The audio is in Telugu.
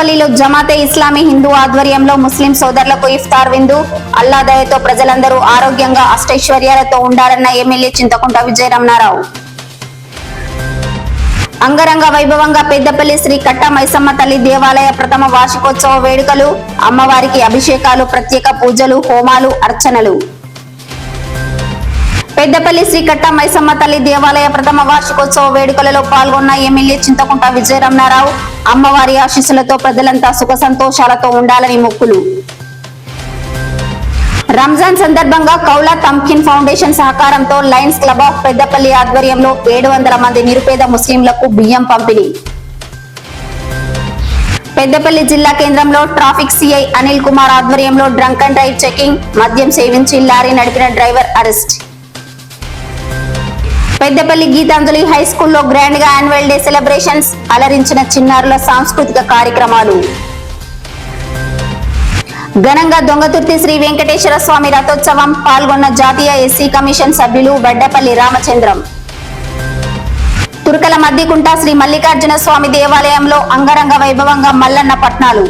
పెద్దపల్లిలో జమాతే ఇస్లామీ హిందూ ఆధ్వర్యంలో ముస్లిం సోదరులకు ఇఫ్తార్ విందు అల్లాదయతో ప్రజలందరూ ఆరోగ్యంగా అష్టైశ్వర్యాలతో ఉండాలన్న ఎమ్మెల్యే చింతకుంట విజయరమణారావు. అంగరంగ వైభవంగా పెద్దపల్లి శ్రీ కట్ట మైసమ్మ తల్లి దేవాలయ ప్రథమ వార్షికోత్సవ వేడుకలు అమ్మవారికి అభిషేకాలు ప్రత్యేక పూజలు హోమాలు అర్చనలు. పెద్దపల్లి శ్రీ కట్ట మైసమ్మ తల్లి దేవాలయ ప్రథమ వార్షికోత్సవ వేడుకలలో పాల్గొన్న ఎమ్మెల్యే చింతకుంట విజయరమణారావు అమ్మవారి ఆశీస్సులతో ప్రజలంతా సుఖ సంతోషాలతో ఉండాలని మొక్కులు. రంజాన్ సందర్భంగా కౌలా తంకిన్ ఫౌండేషన్ సహకారంతో లయన్స్ క్లబ్ ఆఫ్ పెద్దపల్లి ఆధ్వర్యంలో ఏడు వందల మంది నిరుపేద ముస్లింలకు బియ్యం పంపిణీ. పెద్దపల్లి జిల్లా కేంద్రంలో ట్రాఫిక్ సిఐ అనిల్ కుమార్ ఆధ్వర్యంలో డ్రంక్ అండ్ డ్రైవ్ చెకింగ్ మద్యం సేవించి లారీ నడిపిన driver arrest. Peddapalli Geethanjali high స్కూల్లో గ్రాండ్గా యాన్యువల్ డే సెలబ్రేషన్స్ అలరించిన చిన్నారుల సాంస్కృతిక కార్యక్రమాలు. ఘనంగా దొంగతుర్తి శ్రీ వెంకటేశ్వర స్వామి రథోత్సవం పాల్గొన్న జాతీయ ఎస్సీ కమిషన్ సభ్యులు బడ్డపల్లి రామచంద్రం. తుర్కల మద్దికుంట శ్రీ మల్లికార్జున స్వామి దేవాలయంలో అంగరంగ వైభవంగా మల్లన్న పట్నాలు.